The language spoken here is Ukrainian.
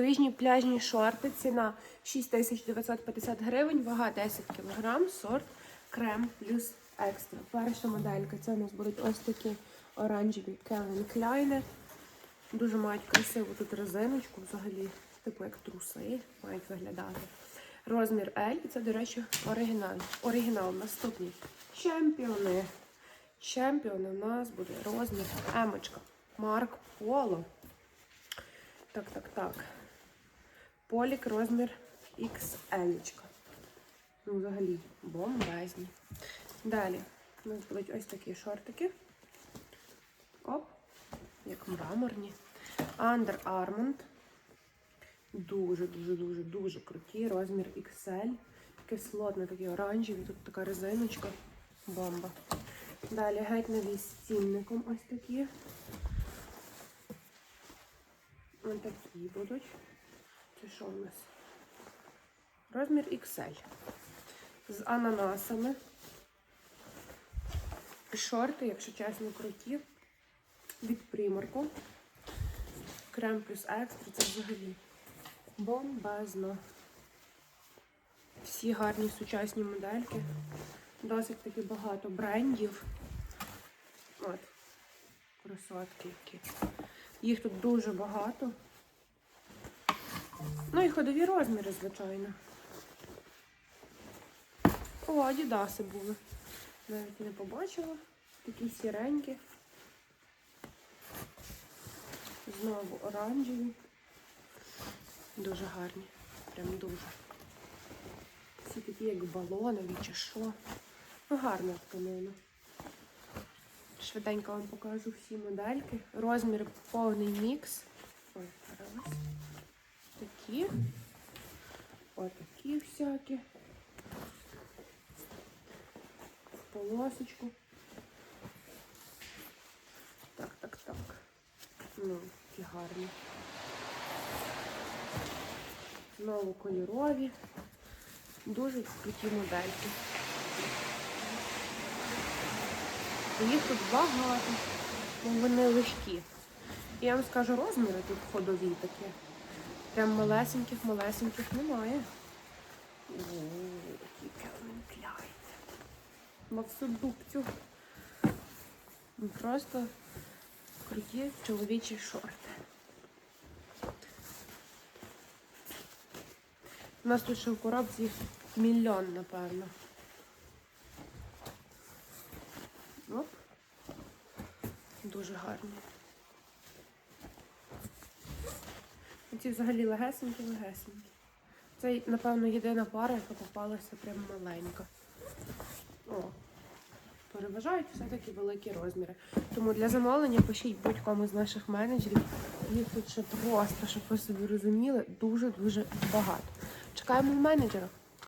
Лижні пляжні шорти, ціна 6950 гривень, вага 10 кг, сорт крем плюс екстра. Перша моделька це у нас будуть ось такі оранжеві Calvin Klein. Дуже мають красиву тут резиночку, взагалі, типу як труси, мають виглядати. Розмір L, і це, до речі, оригінал. Оригінал наступний. Чемпіони. Чемпіони у нас буде розмір Емочка. Марк Поло. Так, так, так. Полік розмір XL. Ну, взагалі, бомбезні. Далі у нас будуть ось такі шортики. Оп, як мраморні. Under Armour. Дуже, дуже, дуже, дуже круті. Розмір XL. Таке слотне, такі оранжеві. Тут така резиночка. Бомба. Далі геть нові з цінником ось такі. Ось такі будуть. Це що у нас? Розмір XL. З ананасами. Шорти, якщо чесно, круті. Від примарку. Крем плюс екстра. Це взагалі бомбезно. Всі гарні сучасні модельки. Досить таки багато брендів. От. Красотки які. Їх тут дуже багато. Ну і ходові розміри, звичайно. О, адідаси були. Навіть не побачила. Такі сіренькі. Знову оранжеві. Дуже гарні. Прям дуже. Всі такі, як балонові чи що. Ну, гарна тканина. Швиденько вам покажу всі модельки. Розмір повний мікс. Ой, раз. Такі. Отакі всякі. Полосочку. Так, так, так. Ну, які гарні. Знову кольорові. Дуже круті модельки. Їх тут багато, вони легкі. І я вам скажу, розміри тут ходові такі. Прям малесеньких-малесеньких немає. О, який Calvin Klein. На всю дубцю. Ну, Просто круті чоловічі шорти. У нас тут ще в коробці мільйон, напевно. Оп. Дуже гарні. Ці взагалі легесенькі, легесенькі. Це, напевно, єдина пара, яка попалася прям маленька. О, переважають все-таки великі розміри. Тому для замовлення пишіть будь-кому з наших менеджерів. Їх тут ще просто, щоб ви собі розуміли, дуже-дуже багато. Чекаємо в менеджерах.